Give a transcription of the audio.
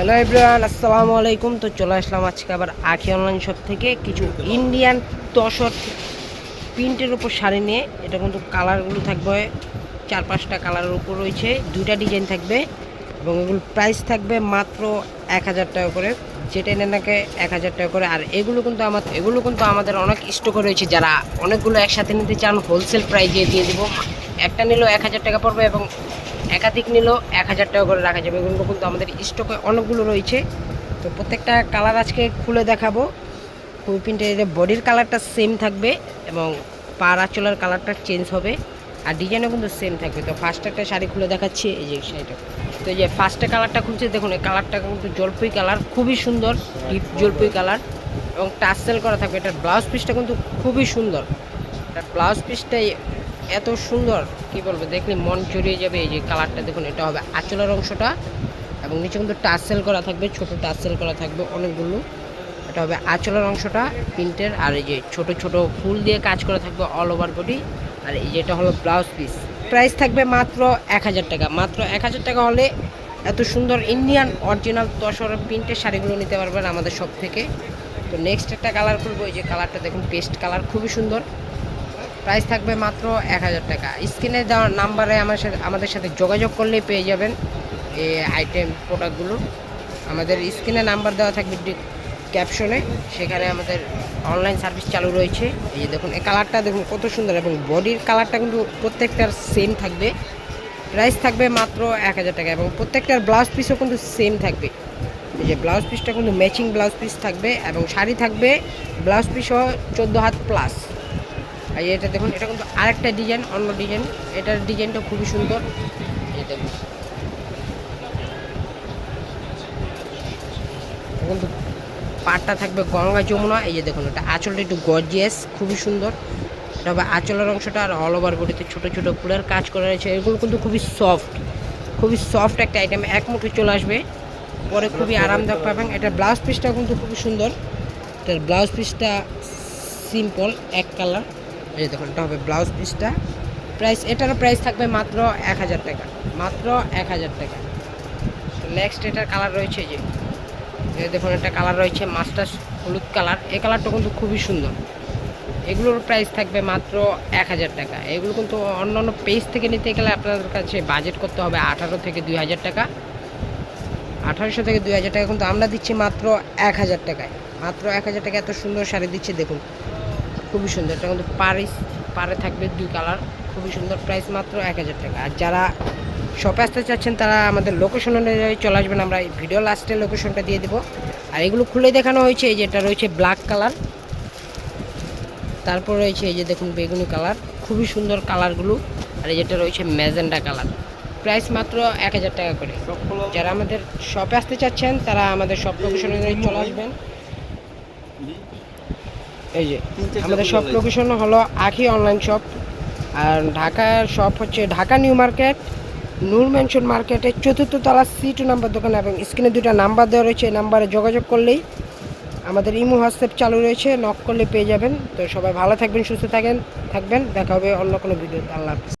Hello everyone, আসসালামু আলাইকুম। তো চলে আসলাম আজকে আবার আখি অনলাইন শপ থেকে কিছু ইন্ডিয়ান তসর প্রিন্টের উপর শাড়ি নিয়ে। এটা কিন্তু কালারগুলো থাকবে, চার পাঁচটা কালারের উপর রয়েছে, দুইটা ডিজাইন থাকবে এবং এগুলো প্রাইস থাকবে মাত্র এক হাজার টাকা করে। যেটা এনে নাকি এক হাজার টাকা করে। আর এগুলো কিন্তু আমার এগুলো কিন্তু আমাদের অনেক স্টকে রয়েছে। যারা অনেকগুলো একসাথে নিতে চান হোলসেল প্রাইজে দিয়ে দিব। একটা নিলেও এক হাজার টাকা পড়বে এবং একাধিক নিলেও এক হাজার টাকা করে রাখা যাবে। এগুলো কিন্তু আমাদের স্টকে অনেকগুলো রয়েছে। তো প্রত্যেকটা কালার আজকে খুলে দেখাবো। খুবই প্রিন্টের বডির কালারটা সেম থাকবে এবং পাড়া আঁচলের কালারটা চেঞ্জ হবে আর ডিজাইনও কিন্তু সেম থাকবে। তো ফার্স্ট একটা শাড়ি খুলে দেখাচ্ছি, এই যে শাড়িটা। তো এই যে ফার্স্টে কালারটা খুলছে, দেখুন, এই কালারটা কিন্তু জলপাই কালার, খুবই সুন্দর ডিপ জলপাই কালার এবং টাসেল করা থাকবে। এটার ব্লাউজ পিসটা কিন্তু খুবই সুন্দর। এটার ব্লাউজ পিসটাই এত সুন্দর, কি বলব, দেখলে মন জড়িয়ে যাবে এই যে কালারটা দেখুন, এটা হবে আঁচলের অংশটা এবং নিচে কিন্তু টাসেল করা থাকবে, ছোট টাসেল করা থাকবে অনেকগুলো। এটা হবে আঁচলের অংশটা, প্রিন্টের, আর এই যে ছোট ছোট ফুল দিয়ে কাজ করা থাকবে অল ওভার বডি আর এই যেটা হলো ব্লাউজ পিস প্রাইস থাকবে মাত্র এক হাজার টাকা। মাত্র এক হাজার টাকা হলে এত সুন্দর ইন্ডিয়ান অরিজিনাল তসর প্রিন্টের শাড়িগুলো নিতে পারবেন আমাদের সব থেকে। তো নেক্সট একটা কালার করব, এই যে কালারটা দেখুন পেস্ট কালার খুবই সুন্দর। প্রাইস থাকবে মাত্র এক হাজার টাকা। স্ক্রিনে দেওয়া নাম্বারে আমার সাথে আমাদের সাথে যোগাযোগ করলেই পেয়ে যাবেন এই আইটেম প্রোডাক্টগুলো আমাদের স্ক্রিনে নাম্বার দেওয়া থাকবে ক্যাপশনে সেখানে আমাদের অনলাইন সার্ভিস চালু রয়েছে। এই যে দেখুন, এই কালারটা দেখুন কত সুন্দর এবং বডির কালারটা কিন্তু প্রত্যেকটার সেম থাকবে। প্রাইস থাকবে মাত্র এক হাজার টাকা এবং প্রত্যেকটার ব্লাউজ পিসও কিন্তু সেম থাকবে। এই যে ব্লাউজ পিসটা কিন্তু ম্যাচিং ব্লাউজ পিস থাকবে এবং শাড়ি থাকবে ব্লাউজ পিসও চোদ্দ হাত প্লাস আর এটা দেখুন, এটা কিন্তু আরেকটা ডিজাইন, অন্য ডিজাইন। এটার ডিজাইনটা খুবই সুন্দর। এই দেখুন। কিন্তু পাটটা থাকবে গঙ্গা যমুনা। এই যে দেখুন, এটা আঁচলটা একটু গর্জিয়াস খুবই সুন্দর। হবে আঁচলের অংশটা আর অল ওভার বডিতে ছোটো ছোটো ফুলের কাজ করা রয়েছে। এগুলো কিন্তু খুবই সফট খুবই সফট একটা আইটেম এক মুঠে চলে আসবে। পরে খুবই আরামদায়ক পাবেন। এটা ব্লাউজ পিসটা কিন্তু খুবই সুন্দর। এটার ব্লাউজ পিসটা সিম্পল এক কালার এই দেখুন, এটা হবে ব্লাউজ পিসটা। প্রাইস, এটারও প্রাইস থাকবে মাত্র এক হাজার টাকা। মাত্র এক হাজার টাকা। নেক্সট এটার কালার রয়েছে যে দেখুন, একটা কালার রয়েছে মাস্টার হলুদ কালার এই কালারটা কিন্তু খুবই সুন্দর। এগুলোর প্রাইস থাকবে মাত্র এক হাজার টাকা। এগুলো কিন্তু অন্য অন্য পেজ থেকে নিতে গেলে আপনাদের কাছে বাজেট করতে হবে আঠারো থেকে দুই হাজার টাকা। আঠারোশো থেকে দুই হাজার টাকা কিন্তু আমরা দিচ্ছি মাত্র এক হাজার টাকায়। মাত্র এক হাজার টাকা এত সুন্দর শাড়ি দিচ্ছি, দেখুন। খুবই সুন্দর। এটা কিন্তু পারিস পারে থাকবে দুই কালার খুবই সুন্দর প্রাইস মাত্র এক হাজার টাকা। আর যারা শপে আসতে চাচ্ছেন, তারা আমাদের লোকেশন অনুযায়ী চলে আসবেন। আমরা এই ভিডিও লাস্টে লোকেশনটা দিয়ে দেবো। আর এগুলো খুলে দেখানো হয়েছে, এই যে এটা রয়েছে ব্ল্যাক কালার তারপর রয়েছে এই যে দেখুন বেগুনি কালার খুবই সুন্দর কালারগুলো আর এই যেটা রয়েছে ম্যাজেন্ডা কালার প্রাইস মাত্র এক হাজার টাকা করে। যারা আমাদের শপে আসতে চাচ্ছেন, তারা আমাদের শপ লোকেশন অনুযায়ী চলে আসবেন। এই যে আমাদের শপ লোকেশন হলো আখি অনলাইন শপ আর ঢাকার শপ হচ্ছে Dhaka new market Noor mansion মার্কেটের চতুর্থ তলা সি টু নাম্বার দোকান এবং স্ক্রিনে দুটা নাম্বার দেওয়া রয়েছে এই নাম্বারে যোগাযোগ করলেই আমাদের ইমো হোয়াটসঅ্যাপ চালু রয়েছে নক করলে পেয়ে যাবেন। তো সবাই ভালো থাকবেন সুস্থ থাকেন থাকবেন দেখা হবে অন্য কোনো ভিডিওতে আল্লাহ হাফিজ।